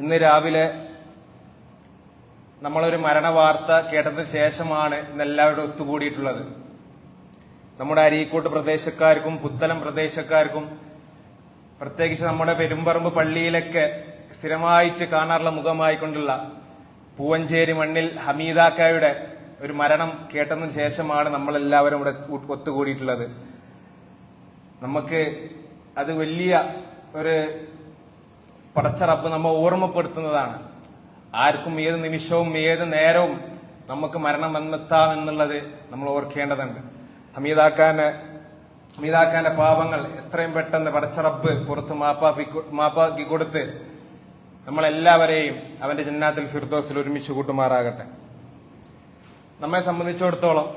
ഇന്ന് രാവിലെ നമ്മളൊരു മരണ വാർത്ത കേട്ടതിന് ശേഷമാണ് ഇന്ന് എല്ലാവരും ഒത്തുകൂടിയിട്ടുള്ളത്. നമ്മുടെ അരീക്കോട്ട് പ്രദേശക്കാർക്കും പുത്തലം പ്രദേശക്കാർക്കും പ്രത്യേകിച്ച് നമ്മുടെ പെരുമ്പറമ്പ് പള്ളിയിലൊക്കെ സ്ഥിരമായിട്ട് കാണാറുള്ള മുഖമായിക്കൊണ്ടുള്ള പൂവഞ്ചേരി മണ്ണിൽ ഹമീദാക്കായുടെ ഒരു മരണം കേട്ടതിന് ശേഷമാണ് നമ്മളെല്ലാവരും ഇവിടെ ഒത്തുകൂടിയിട്ടുള്ളത്. നമുക്ക് അത് വലിയ ഒരു പടച്ച റബ്ബ് നമ്മെ ഓർമ്മപ്പെടുത്തുന്നതാണ്. ആർക്കും ഏത് നിമിഷവും ഏത് നേരവും നമുക്ക് മരണം വന്നെത്താം എന്നുള്ളത് നമ്മൾ ഓർക്കേണ്ടതുണ്ട്. ഹമീദാക്കാന് ഹമീദാക്കാന്റെ പാപങ്ങൾ എത്രയും പെട്ടെന്ന് പടച്ച റബ്ബ് പുറത്ത് മാപ്പാക്കി മാപ്പാക്കി കൊടുത്ത് നമ്മളെല്ലാവരെയും അവന്റെ ജന്നാത്തിൽ ഫിർദോസിൽ ഒരുമിച്ച് കൂട്ടുമാറാകട്ടെ. നമ്മെ സംബന്ധിച്ചിടത്തോളം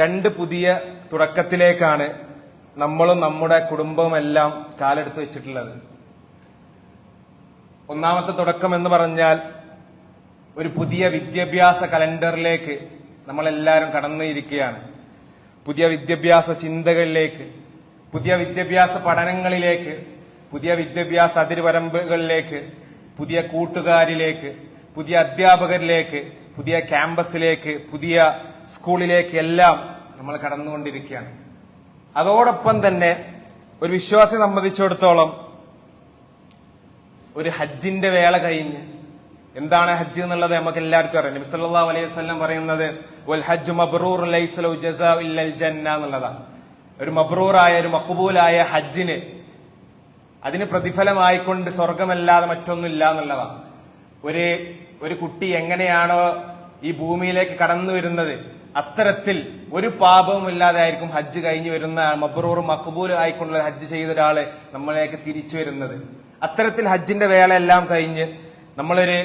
രണ്ട് പുതിയ തുടക്കത്തിലേക്കാണ് നമ്മളും നമ്മുടെ കുടുംബവും എല്ലാം കാലെടുത്ത് വെച്ചിട്ടുള്ളത്. ഒന്നാമത്തെ തുടക്കം എന്ന് പറഞ്ഞാൽ ഒരു പുതിയ വിദ്യാഭ്യാസ കലണ്ടറിലേക്ക് നമ്മളെല്ലാവരും കടന്നിരിക്കുകയാണ്. പുതിയ വിദ്യാഭ്യാസ ചിന്തകളിലേക്ക് പുതിയ വിദ്യാഭ്യാസ പഠനങ്ങളിലേക്ക് പുതിയ വിദ്യാഭ്യാസ അതിർവരമ്പുകളിലേക്ക് പുതിയ കൂട്ടുകാരിലേക്ക് പുതിയ അധ്യാപകരിലേക്ക് പുതിയ ക്യാമ്പസിലേക്ക് പുതിയ സ്കൂളിലേക്ക് എല്ലാം നമ്മൾ കടന്നുകൊണ്ടിരിക്കുകയാണ്. അതോടൊപ്പം തന്നെ ഒരു വിശ്വാസിയെ സംബന്ധിച്ചിടത്തോളം ഒരു ഹജ്ജിന്റെ വേള കഴിഞ്ഞ്. എന്താണ് ഹജ്ജ് എന്നുള്ളത് നമുക്ക് എല്ലാവർക്കും അറിയാം. നബി സല്ലല്ലാഹു അലൈഹി വസല്ലം പറയുന്നത് വൽ ഹജ്ജ് മബ്റൂർ ലൈസ ലഹു ജസാഉ ഇല്ലൽ ജന്ന എന്നുള്ളതാണ്. ഒരു മബ്രൂറായ ഒരു മഖബൂലായ ഹജ്ജിന് അതിന് പ്രതിഫലമായിക്കൊണ്ട് സ്വർഗമല്ലാതെ മറ്റൊന്നുമില്ല എന്നുള്ളതാണ്. ഒരു ഒരു കുട്ടി എങ്ങനെയാണോ ഈ ഭൂമിയിലേക്ക് കടന്നു വരുന്നത് അത്തരത്തിൽ ഒരു പാപവും ഇല്ലാതെ ആയിരിക്കും ഹജ്ജ് കഴിഞ്ഞു വരുന്ന മബ്റൂർ മക്ബൂൽ ആയിക്കൊണ്ടുള്ള ഹജ്ജ് ചെയ്ത ഒരാൾ നമ്മളിലേക്ക് തിരിച്ചു വരുന്നത്. അത്തരത്തിൽ ഹജ്ജിന്റെ വേളയെല്ലാം കഴിഞ്ഞ് നമ്മളൊരു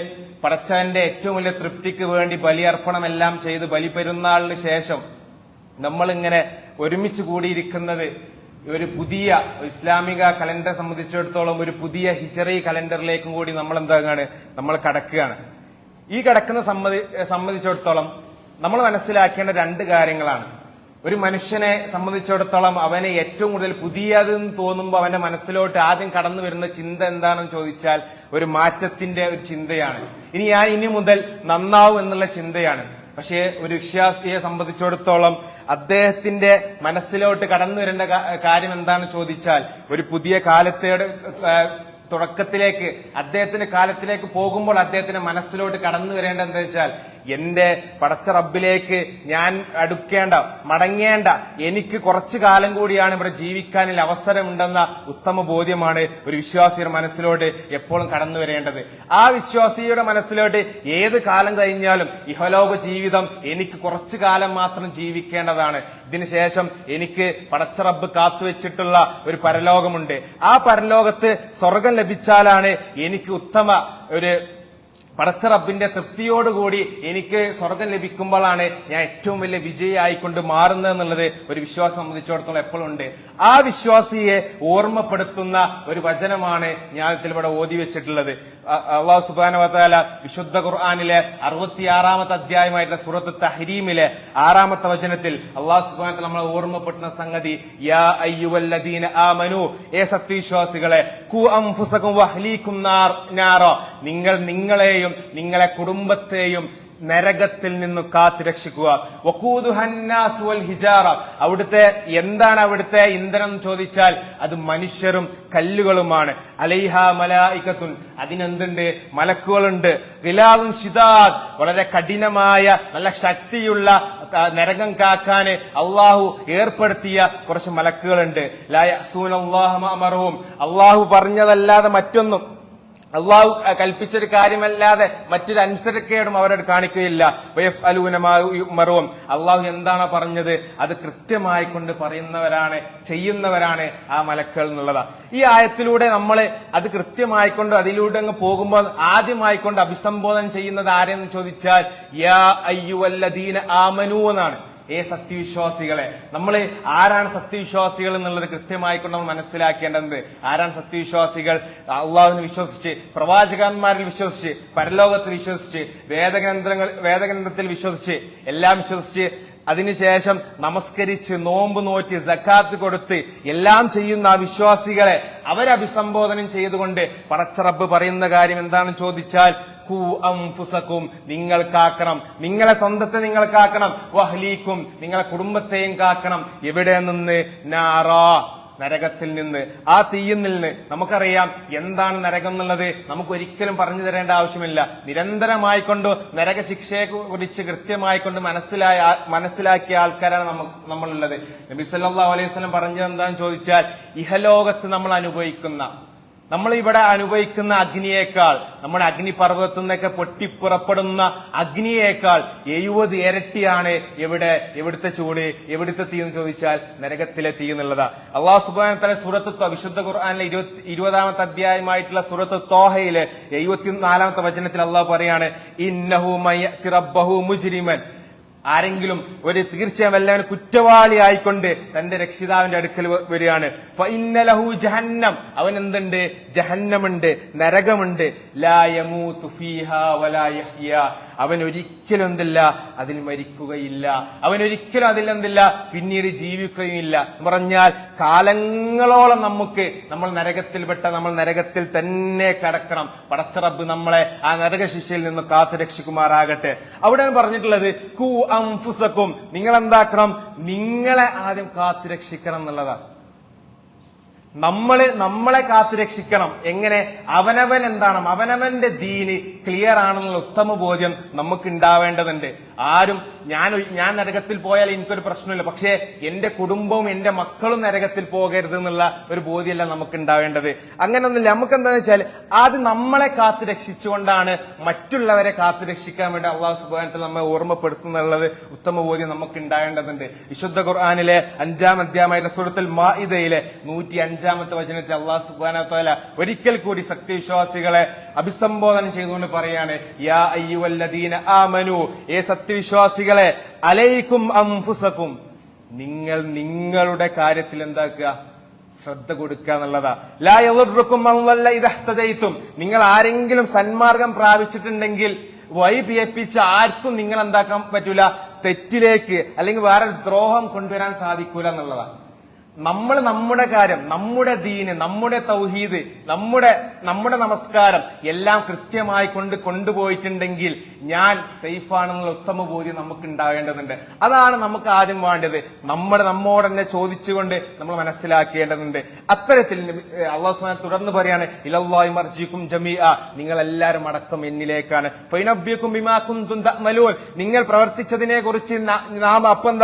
പടച്ചവന്റെ ഏറ്റവും വലിയ തൃപ്തിക്ക് വേണ്ടി ബലിയർപ്പണം എല്ലാം ചെയ്ത് ബലിപെരുന്നാളിന് ശേഷം നമ്മളിങ്ങനെ ഒരുമിച്ച് കൂടിയിരിക്കുന്നത് ഒരു പുതിയ ഇസ്ലാമിക കലണ്ടർ സംബന്ധിച്ചിടത്തോളം ഒരു പുതിയ ഹിജറി കലണ്ടറിലേക്കും കൂടി നമ്മൾ എന്താണ് നമ്മൾ കടക്കുകയാണ്. ഈ കടക്കുന്ന സംബന്ധിച്ചിടത്തോളം നമ്മൾ മനസ്സിലാക്കേണ്ട രണ്ട് കാര്യങ്ങളാണ്. ഒരു മനുഷ്യനെ സംബന്ധിച്ചിടത്തോളം അവന് ഏറ്റവും കൂടുതൽ പുതിയതെന്ന് തോന്നുമ്പോൾ അവന്റെ മനസ്സിലോട്ട് ആദ്യം കടന്നു വരുന്ന ചിന്ത എന്താണെന്ന് ചോദിച്ചാൽ ഒരു മാറ്റത്തിന്റെ ഒരു ചിന്തയാണ്. ഇനി ഞാൻ ഇനി മുതൽ നന്നാവും എന്നുള്ള ചിന്തയാണ്. പക്ഷേ ഒരു വിശ്വാസിയെ സംബന്ധിച്ചിടത്തോളം അദ്ദേഹത്തിന്റെ മനസ്സിലോട്ട് കടന്നു വരേണ്ട കാര്യം എന്താണെന്ന് ചോദിച്ചാൽ ഒരു പുതിയ കാലത്തേടെ തുടക്കത്തിലേക്ക് അദ്ദേഹത്തിന്റെ കാലത്തിലേക്ക് പോകുമ്പോൾ അദ്ദേഹത്തിന്റെ മനസ്സിലോട്ട് കടന്നു വരേണ്ട എന്താ വെച്ചാൽ എന്റെ പടച്ച റബ്ബിലേക്ക് ഞാൻ അടുക്കേണ്ട മടങ്ങേണ്ട എനിക്ക് കുറച്ചു കാലം കൂടിയാണ് ഇവിടെ ജീവിക്കാനിൽ അവസരമുണ്ടെന്ന ഉത്തമ ബോധ്യമാണ് ഒരു വിശ്വാസിയുടെ മനസ്സിലോട്ട് എപ്പോഴും കടന്നു വരേണ്ടത്. ആ വിശ്വാസിയുടെ മനസ്സിലോട്ട് ഏത് കാലം കഴിഞ്ഞാലും ഇഹലോക ജീവിതം എനിക്ക് കുറച്ചു കാലം മാത്രം ജീവിക്കേണ്ടതാണ്. ഇതിനുശേഷം എനിക്ക് പടച്ച റബ്ബ് കാത്തുവെച്ചിട്ടുള്ള ഒരു പരലോകമുണ്ട്. ആ പരലോകത്ത് സ്വർഗം ലഭിച്ചാലാണ് എനിക്ക് ഉത്തമ ഒരു പടച്ച റബ്ബിന്റെ തൃപ്തിയോടുകൂടി എനിക്ക് സ്വർഗം ലഭിക്കുമ്പോഴാണ് ഞാൻ ഏറ്റവും വലിയ വിജയിയായിക്കൊണ്ട് മാറുന്നത് എന്നുള്ളത് ഒരു വിശ്വാസം സംബന്ധിച്ചിടത്തോളം എപ്പോഴും ഉണ്ട് ആ വിശ്വാസിയെ ഓർമ്മപ്പെടുത്തുന്ന ഒരു വചനമാണ് ഞാൻ ഇവിടെ ഓതി വെച്ചിട്ടുള്ളത്. അള്ളാഹു സുബാനവത്താല വിശുദ്ധ ഖുർആാനിലെ അറുപത്തിയാറാമത്തെ അധ്യായമായിട്ടുള്ള സൂറത്ത് തഹരീമിലെ ആറാമത്തെ വചനത്തിൽ അള്ളാഹു സുബാനത്തിൽ നമ്മളെ ഓർമ്മപ്പെടുന്ന സംഗതി യാ ഏ സത്യവിശ്വാസികളെ നിങ്ങൾ നിങ്ങളെയും നിങ്ങളെ കുടുംബത്തെയും നരകത്തിൽ നിന്ന് കാത്തു രക്ഷിക്കുക വഖൂദുഹന്നാസ് വൽ ഹിജാറ. അവിടുത്തെ എന്താണ് അവിടുത്തെ ഇന്ധനം ചോദിച്ചാൽ അത് മനുഷ്യരും കല്ലുകളുമാണ്. അലൈഹ മലായിക്കത്തുൻ. അതിനെന്തുണ്ട്? മലക്കുകളുണ്ട്. ഗിലാദുൻ ഷിദാദ് വളരെ കഠിനമായ നല്ല ശക്തിയുള്ള നരകം കാക്കാൻ അള്ളാഹു ഏർപ്പെടുത്തിയ കുറച്ച് മലക്കുകളുണ്ട്. ലായൂനല്ലാഹും അള്ളാഹു പറഞ്ഞതല്ലാതെ മറ്റൊന്നും. അള്ളാഹു കൽപ്പിച്ചൊരു കാര്യമല്ലാതെ മറ്റൊരു അനുസരക്കേടും അവരോട് കാണിക്കുകയില്ല. വയഫ് അലൂനമാറും അള്ളാഹു എന്താണ് പറഞ്ഞത് അത് കൃത്യമായി കൊണ്ട് പറയുന്നവരാണ് ചെയ്യുന്നവരാണ് ആ മലക്കുകൾ എന്നുള്ളതാ. ഈ ആയത്തിലൂടെ നമ്മൾ അത് കൃത്യമായിക്കൊണ്ട് അതിലൂടെ അങ്ങ് പോകുമ്പോൾ ആദ്യമായിക്കൊണ്ട് അഭിസംബോധന ചെയ്യുന്നത് ആരെന്ന് ചോദിച്ചാൽ യാ അയ്യുവല്ലദീന ആമനു എന്നാണ് ഏ സത്യവിശ്വാസികളെ? നമ്മൾ ആരാണ് സത്യവിശ്വാസികൾ എന്നുള്ളത് കൃത്യമായി കൊണ്ട് നമ്മൾ മനസ്സിലാക്കേണ്ടത് ആരാണ് സത്യവിശ്വാസികൾ? അള്ളാഹുവിനെ വിശ്വസിച്ച് പ്രവാചകന്മാരിൽ വിശ്വസിച്ച് പരലോകത്തിൽ വിശ്വസിച്ച് വേദഗ്രന്ഥങ്ങൾ വേദഗ്രന്ഥത്തിൽ വിശ്വസിച്ച് എല്ലാം വിശ്വസിച്ച് അതിനുശേഷം നമസ്കരിച്ച് നോമ്പ് നോറ്റി സക്കാത്ത് കൊടുത്ത് എല്ലാം ചെയ്യുന്ന ആ വിശ്വാസികളെ അവരഭിസംബോധനം ചെയ്തുകൊണ്ട് പടച്ചറബ് പറയുന്ന കാര്യം എന്താണെന്ന് ചോദിച്ചാൽ അംഫുസക്കും. നിങ്ങൾ കാക്കണം. നിങ്ങളെ സ്വന്തത്തെ നിങ്ങൾ കാക്കണം. വഹ്ലീക്കും. നിങ്ങളെ കുടുംബത്തെയും കാക്കണം. എവിടെ നിന്ന്? നാറാ. നരകത്തിൽ നിന്ന്. ആ തീയിൽ നിന്ന്. നമുക്കറിയാം എന്താണ് നരകം എന്നുള്ളത്. നമുക്ക് ഒരിക്കലും പറഞ്ഞു തരേണ്ട ആവശ്യമില്ല. നിരന്തരമായിക്കൊണ്ട് നരകശിക്ഷയെ കുറിച്ച് കൃത്യമായി കൊണ്ട് മനസ്സിലായ മനസ്സിലാക്കിയ ആൾക്കാരാണ് നമുക്ക് നമ്മളുള്ളത്. നബി സല്ലല്ലാഹു അലൈഹി സ്വലം പറഞ്ഞത് എന്താണെന്ന് ചോദിച്ചാൽ ഇഹലോകത്ത് നമ്മൾ അനുഭവിക്കുന്ന നമ്മൾ ഇവിടെ അനുഭവിക്കുന്ന അഗ്നിയേക്കാൾ നമ്മുടെ അഗ്നിപർവതത്തിൽ നിന്നൊക്കെ പൊട്ടിപ്പുറപ്പെടുന്ന അഗ്നിയേക്കാൾ എഴുപത് ഇരട്ടിയാണ് എവിടെ എവിടുത്തെ ചൂട് എവിടുത്തെ തീ എന്ന് ചോദിച്ചാൽ നരകത്തിലെ തീ എന്നുള്ളതാ. അള്ളാഹു സുബാന തല സൂറത്ത് വിശുദ്ധ ഖുർആാനിലെ ഇരുപത്തി ഇരുപതാമത്തെ അധ്യായമായിട്ടുള്ള സൂറത്ത് തോഹയിലെ എഴുപത്തിനാലാമത്തെ വചനത്തിൽ അള്ളാഹു പറയാണ് ഇന്നഹു മുജ്രിമൻ. ആരെങ്കിലും ഒരു തീർച്ചയായും വല്ലവൻ കുറ്റവാളി ആയിക്കൊണ്ട് തന്റെ രക്ഷിതാവിന്റെ അടുക്കൽ വരികയാണ്. ഫഇന്നലഹു ജഹന്നം. അവൻ എന്തുണ്ട്? ജഹന്നമുണ്ട് നരകമുണ്ട്. അവൻ ഒരിക്കലും എന്തില്ല? അതിൽ മരിക്കുകയില്ല. അവൻ ഒരിക്കലും അതിൽ എന്തില്ല? പിന്നീട് ജീവിക്കുകയില്ല എന്ന് പറഞ്ഞാൽ കാലങ്ങളോളം നമുക്ക് നമ്മൾ നരകത്തിൽപ്പെട്ട നമ്മൾ നരകത്തിൽ തന്നെ കടക്കണം. പടച്ചറബ് നമ്മളെ ആ നരക നിന്ന് കാത്തു രക്ഷിക്കുമാറാകട്ടെ അവിടെ പറഞ്ഞിട്ടുള്ളത് കു അംഫുസക്കും നിങ്ങൾ എന്താക്കണം നിങ്ങളെ ആദ്യം കാത്തു രക്ഷിക്കണം എന്നുള്ളതാണ്. നമ്മൾ നമ്മളെ കാത്തുരക്ഷിക്കണം എങ്ങനെ? അവനവൻ എന്താണ്? അവനവന്റെ ദീന് ക്ലിയർ ആണെന്നുള്ള ഉത്തമ ബോധ്യം നമുക്ക് ഉണ്ടാവേണ്ടതുണ്ട് ആരും ഞാൻ ഞാൻ നരകത്തിൽ പോയാൽ എനിക്കൊരു പ്രശ്നമില്ല. പക്ഷേ എന്റെ കുടുംബവും എന്റെ മക്കളും നരകത്തിൽ പോകരുത് എന്നുള്ള ഒരു ബോധ്യമല്ല നമുക്ക് ഉണ്ടാവേണ്ടത് അങ്ങനെയൊന്നുമില്ല നമുക്ക് എന്താണെന്ന് വെച്ചാൽ ആദ്യം നമ്മളെ കാത്തു രക്ഷിച്ചുകൊണ്ടാണ് മറ്റുള്ളവരെ കാത്തു രക്ഷിക്കാൻ വേണ്ടി അള്ളാഹു സുബാനത്തിൽ നമ്മെ ഓർമ്മപ്പെടുത്തുന്നുള്ളത് ഉത്തമ ബോധ്യം നമുക്ക് ഉണ്ടാവേണ്ടതുണ്ട് വിശുദ്ധ ഖുർആാനിലെ അഞ്ചാം അധ്യായമായ സൂറത്തുൽ മാഇദയിലെ നൂറ്റി അഞ്ചാമത്തെ വചനത്തിൽ അള്ളാഹു സുബാന ഒരിക്കൽ കൂടി സത്യവിശ്വാസികളെ അഭിസംബോധന ചെയ്തുകൊണ്ട് പറയാണ് യാ അയ്യുവല്ലദീന ആമനു ഏ സത്യവിശ്വാസികളെ അലൈക്കും അംഫുസക്കും നിങ്ങൾ നിങ്ങളുടെ കാര്യത്തിൽ എന്താക്കുക? ശ്രദ്ധ കൊടുക്കുക എന്നുള്ളതാ. ലാ യളുറുക്കും മൻ വല്ല ഇദഹ്തദൈതും നിങ്ങൾ ആരെങ്കിലും സന്മാർഗം പ്രാപിച്ചിട്ടുണ്ടെങ്കിൽ വൈ പിയപ്പിച്ച് ആർക്കും നിങ്ങൾ എന്താക്കാൻ പറ്റൂല? തെറ്റിലേക്ക് അല്ലെങ്കിൽ വേറെ ദ്രോഹം കൊണ്ടുവരാൻ സാധിക്കൂല എന്നുള്ളതാ. നമ്മൾ നമ്മുടെ കാര്യം നമ്മുടെ ദീന് നമ്മുടെ തൗഹീദ് നമ്മുടെ നമ്മുടെ നമസ്കാരം എല്ലാം കൃത്യമായി കൊണ്ട് കൊണ്ടുപോയിട്ടുണ്ടെങ്കിൽ ഞാൻ സേഫാണെന്നുള്ള ഉത്തമ ബോധ്യം നമുക്ക് ഉണ്ടാവേണ്ടതുണ്ട് അതാണ് നമുക്ക് ആദ്യം വേണ്ടത്. നമ്മുടെ നമ്മോട് തന്നെ ചോദിച്ചുകൊണ്ട് നമ്മൾ മനസ്സിലാക്കേണ്ടതുണ്ട്. അത്തരത്തിൽ അള്ളാഹു തുടർന്ന് പറയാണ് ഇലല്ലാഹി മർജിക്കും ജമീഅ. നിങ്ങൾ എല്ലാവരും അടക്കം എന്നിലേക്കാണ്. ഫൈനബ്യക്കും ബിമാക്കും നിങ്ങൾ പ്രവർത്തിച്ചതിനെ കുറിച്ച് നാം അപ്പം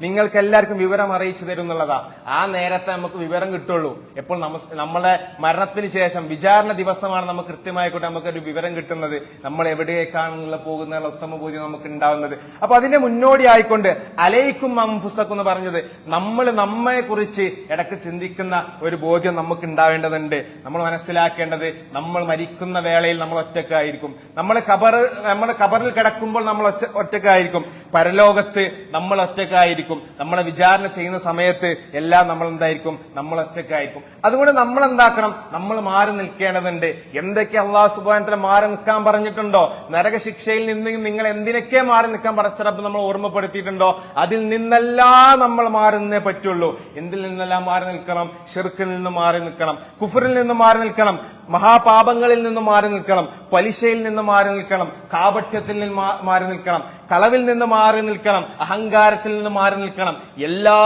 നിങ്ങൾക്ക് എല്ലാവർക്കും വിവരം അറിയിച്ചു തരും എന്നുള്ളതാ ആ നേരത്തെ നമുക്ക് വിവരം കിട്ടുള്ളൂ. എപ്പോൾ നമ്മളെ നമ്മുടെ മരണത്തിന് ശേഷം വിചാരണ ദിവസമാണ് നമുക്ക് കൃത്യമായിക്കോട്ടെ നമുക്കൊരു വിവരം കിട്ടുന്നത്. നമ്മൾ എവിടേക്കാണെന്നുള്ള പോകുന്ന ഉത്തമ ബോധ്യം നമുക്ക് ഉണ്ടാവുന്നത് അപ്പൊ അതിന്റെ മുന്നോടി ആയിക്കൊണ്ട് അലയിക്കും അംഫുസക്കും എന്ന് പറഞ്ഞത് നമ്മൾ നമ്മെ കുറിച്ച് ഇടയ്ക്ക് ചിന്തിക്കുന്ന ഒരു ബോധ്യം നമുക്ക് ഉണ്ടാവേണ്ടതുണ്ട് നമ്മൾ മനസ്സിലാക്കേണ്ടത് നമ്മൾ മരിക്കുന്ന വേളയിൽ നമ്മൾ ഒറ്റക്കായിരിക്കും. നമ്മൾ കബർ നമ്മൾ കബറിൽ കിടക്കുമ്പോൾ നമ്മൾ ഒറ്റ ഒറ്റക്കായിരിക്കും. പരലോകത്ത് നമ്മൾ ഒറ്റക്കായിരിക്കും. നമ്മളെ വിചാരണ ചെയ്യുന്ന സമയത്ത് എല്ലാം നമ്മൾ എന്തായിരിക്കും നമ്മൾ ഒറ്റക്കായിരിക്കും അതുകൊണ്ട് നമ്മൾ എന്താക്കണം നമ്മൾ മാറി നിൽക്കേണ്ടതുണ്ട്. എന്തൊക്കെ അള്ളാഹു സുബാനത്തിന് മാറി നിൽക്കാൻ പറഞ്ഞിട്ടുണ്ടോ? നരകശിക്ഷയിൽ നിന്ന് നിങ്ങൾ എന്തിനൊക്കെ മാറി നിൽക്കാൻ പറച്ചറപ്പ് നമ്മൾ ഓർമ്മപ്പെടുത്തിയിട്ടുണ്ടോ? അതിൽ നിന്നെല്ലാം നമ്മൾ മാറി നിന്നേ പറ്റുള്ളൂ. എന്തിൽ നിന്നെല്ലാം മാറി നിൽക്കണം? ഷിർക്കിൽ നിന്ന് മാറി നിൽക്കണം. കുഫറിൽ നിന്ന് മാറി നിൽക്കണം. മഹാപാപങ്ങളിൽ നിന്ന് മാറി നിൽക്കണം പലിശയിൽ നിന്ന് മാറി നിൽക്കണം കാപഠ്യത്തിൽ നിന്ന് മാറി നിൽക്കണം കളവിൽ നിന്ന് മാറി നിൽക്കണം അഹങ്കാരത്തിൽ നിന്ന് മാറി നിൽക്കണം എല്ലാ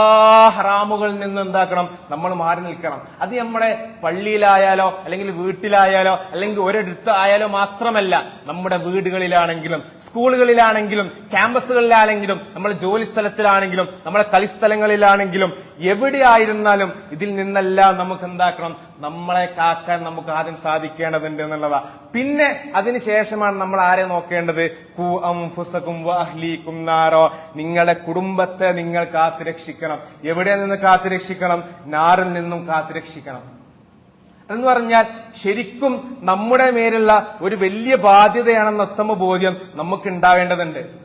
ഹറാമുകളിൽ നിന്ന് എന്താക്കണം? നമ്മൾ മാറി നിൽക്കണം. അത് നമ്മുടെ പള്ളിയിലായാലോ അല്ലെങ്കിൽ വീട്ടിലായാലോ അല്ലെങ്കിൽ ഒരിടത്ത് ആയാലോ മാത്രമല്ല നമ്മുടെ വീടുകളിലാണെങ്കിലും സ്കൂളുകളിലാണെങ്കിലും ക്യാമ്പസുകളിലാണെങ്കിലും നമ്മുടെ ജോലി സ്ഥലത്തിലാണെങ്കിലും നമ്മുടെ കളിസ്ഥലങ്ങളിലാണെങ്കിലും എവിടെയായിരുന്നാലും ഇതിൽ നിന്നെല്ലാം നമുക്ക് എന്താക്കണം? നമ്മളെ കാക്കാൻ നമുക്ക് ആദ്യം സാധിക്കേണ്ടതുണ്ട് എന്നുള്ളതാ. പിന്നെ അതിനുശേഷമാണ് നമ്മൾ ആരെ നോക്കേണ്ടത്? കു അംഫുസകും അഹ്ലീക്കും നാറോ. നിങ്ങളുടെ കുടുംബത്തെ നിങ്ങൾ കാത്തുരക്ഷിക്കണം. എവിടെ നിന്ന് കാത്തുരക്ഷിക്കണം? നാറിൽ നിന്നും കാത്തുരക്ഷിക്കണം. എന്ന് പറഞ്ഞാൽ ശരിക്കും നമ്മുടെ മേലുള്ള ഒരു വലിയ ബാധ്യതയാണെന്ന ഉത്തമ ബോധ്യം നമുക്ക് ഉണ്ടാവേണ്ടതുണ്ട്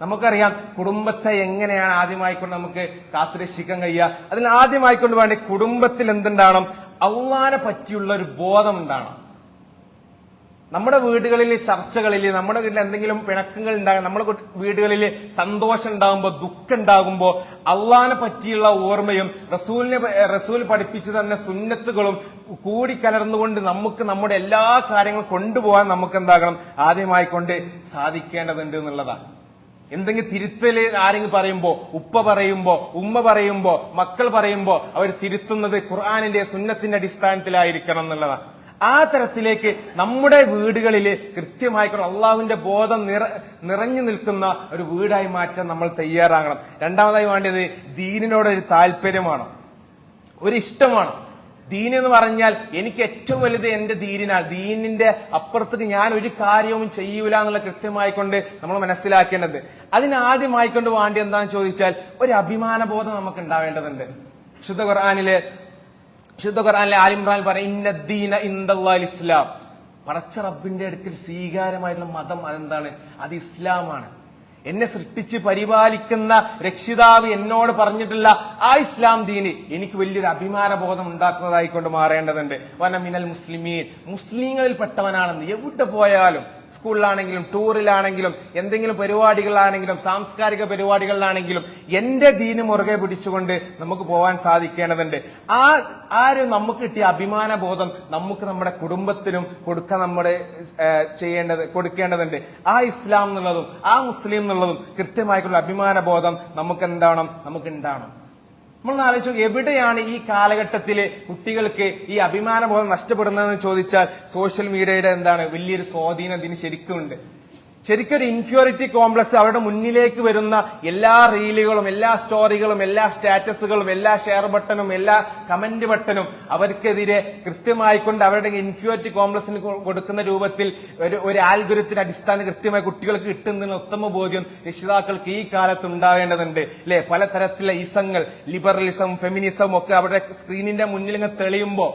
നമുക്കറിയാം കുടുംബത്തെ എങ്ങനെയാണ് ആദ്യമായിക്കൊണ്ട് നമുക്ക് കാത്തുരക്ഷിക്കാൻ കഴിയുക? അതിന് ആദ്യമായിക്കൊണ്ട് വേണ്ടി കുടുംബത്തിൽ എന്തുണ്ടാവണം? അള്ളാനെ പറ്റിയുള്ള ഒരു ബോധം ഉണ്ടാകണം നമ്മുടെ വീടുകളിൽ ചർച്ചകളിൽ നമ്മുടെ വീട്ടിൽ എന്തെങ്കിലും പിണക്കങ്ങൾ ഉണ്ടാകും നമ്മുടെ വീടുകളിൽ സന്തോഷം ഉണ്ടാകുമ്പോൾ ദുഃഖം ഉണ്ടാകുമ്പോൾ അള്ളാനെ പറ്റിയുള്ള ഓർമ്മയും റസൂലിനെ റസൂൽ പഠിപ്പിച്ചു തന്നെ സുന്നത്തുകളും കൂടിക്കലർന്നുകൊണ്ട് നമുക്ക് നമ്മുടെ എല്ലാ കാര്യങ്ങളും കൊണ്ടുപോകാൻ നമുക്ക് എന്താകണം ആദ്യമായി കൊണ്ട് സാധിക്കേണ്ടതുണ്ട് എന്നുള്ളതാണ്. എന്തെങ്കിലും തിരുത്തൽ ആരെങ്കിലും പറയുമ്പോ ഉപ്പ പറയുമ്പോ ഉമ്മ പറയുമ്പോ മക്കൾ പറയുമ്പോ അവർ തിരുത്തുന്നത് ഖുർആാനിന്റെ സുന്നത്തിന്റെ അടിസ്ഥാനത്തിലായിരിക്കണം എന്നുള്ളതാണ് ആ തരത്തിലേക്ക് നമ്മുടെ വീടുകളിൽ കൃത്യമായിക്കൊണ്ട് അള്ളാഹുവിന്റെ ബോധം നിറ നിറഞ്ഞു നിൽക്കുന്ന ഒരു വീടായി മാറ്റാൻ നമ്മൾ തയ്യാറാകണം. രണ്ടാമതായി വേണ്ടത് ദീനിനോടൊരു താല്പര്യമാണ്. ഒരു ഇഷ്ടമാണ് ദീൻ എന്ന് പറഞ്ഞാൽ എനിക്ക് ഏറ്റവും വലുത് എന്റെ ദീനിനാണ്. ദീനിന്റെ അപ്പുറത്തേക്ക് ഞാൻ ഒരു കാര്യവും ചെയ്യൂല എന്നുള്ള കൃത്യമായിക്കൊണ്ട് നമ്മൾ മനസ്സിലാക്കേണ്ടത്. അതിനാദ്യമായിക്കൊണ്ട് വേണ്ടി എന്താണെന്ന് ചോദിച്ചാൽ ഒരു അഭിമാന ബോധം നമുക്ക് ഉണ്ടാവേണ്ടതുണ്ട് ശുദ്ധ ഖുർആാനിലെ ശുദ്ധ ഖുർആാനിലെ ആലിമ്രാൻ പറയും ഇന്ദല്ലാൽ ഇസ്ലാം. പടച്ച റബ്ബിന്റെ അടുക്കൽ സ്വീകാരമായിട്ടുള്ള മതം അതെന്താണ്? അത് ഇസ്ലാമാണ്. എന്നെ സൃഷ്ടിച്ച് പരിപാലിക്കുന്ന രക്ഷിതാവ് എന്നോട് പറഞ്ഞിട്ടുള്ള ആ ഇസ്ലാം ദീന് എനിക്ക് വലിയൊരു അഭിമാന ബോധം ഉണ്ടാക്കുന്നതായിക്കൊണ്ട് മാറേണ്ടതുണ്ട്. വന മിനൽ മുസ്ലിമീൻ. മുസ്ലിങ്ങളിൽ പെട്ടവനാണെന്ന് എവിടെ പോയാലും സ്കൂളിലാണെങ്കിലും ടൂറിലാണെങ്കിലും എന്തെങ്കിലും പരിപാടികളിലാണെങ്കിലും സാംസ്കാരിക പരിപാടികളിലാണെങ്കിലും എന്റെ ദീന് മുറുകെ പിടിച്ചുകൊണ്ട് നമുക്ക് പോകാൻ സാധിക്കേണ്ടതുണ്ട്. ആ ആ ഒരു നമുക്ക് കിട്ടിയ അഭിമാന ബോധം നമുക്ക് നമ്മുടെ കുടുംബത്തിനും കൊടുക്ക നമ്മുടെ ചെയ്യേണ്ടത് കൊടുക്കേണ്ടതുണ്ട്. ആ ഇസ്ലാം എന്നുള്ളതും ആ മുസ്ലിം എന്നുള്ളതും കൃത്യമായിട്ടുള്ള അഭിമാന ബോധം നമുക്ക് എന്താവണം നമുക്ക് ഉണ്ടാവണം നമ്മൾ ആലോചിച്ചു എവിടെയാണ് ഈ കാലഘട്ടത്തിൽ കുട്ടികൾക്ക് ഈ അഭിമാനബോധം നഷ്ടപ്പെടുന്നതെന്ന് ചോദിച്ചാൽ സോഷ്യൽ മീഡിയയുടെ എന്താണ് വലിയൊരു സ്വാധീനം ഇതിന് ശരിക്കും ഉണ്ട് ശരിക്കും ഒരു ഇൻഫ്യോറിറ്റി കോംപ്ലക്സ് അവരുടെ മുന്നിലേക്ക് വരുന്ന എല്ലാ റീലുകളും എല്ലാ സ്റ്റോറികളും എല്ലാ സ്റ്റാറ്റസുകളും എല്ലാ ഷെയർ ബട്ടണും എല്ലാ കമന്റ് ബട്ടണും അവർക്കെതിരെ കൃത്യമായിക്കൊണ്ട് അവരുടെ ഇൻഫ്യൂരിറ്റി കോംപ്ലക്സിന് കൊടുക്കുന്ന രൂപത്തിൽ ഒരു ഒരു ആൽഗുരത്തിന്റെ അടിസ്ഥാനം കൃത്യമായി കുട്ടികൾക്ക് കിട്ടുന്നതിന് ഉത്തമ ബോധ്യം രക്ഷിതാക്കൾക്ക് ഈ കാലത്ത് ഉണ്ടാവേണ്ടതുണ്ട് അല്ലെ പലതരത്തിലുള്ള ഇസങ്ങൾ ലിബറലിസം ഫെമിനിസം ഒക്കെ അവരുടെ സ്ക്രീനിന്റെ മുന്നിൽ ഇങ്ങനെ തെളിയുമ്പോൾ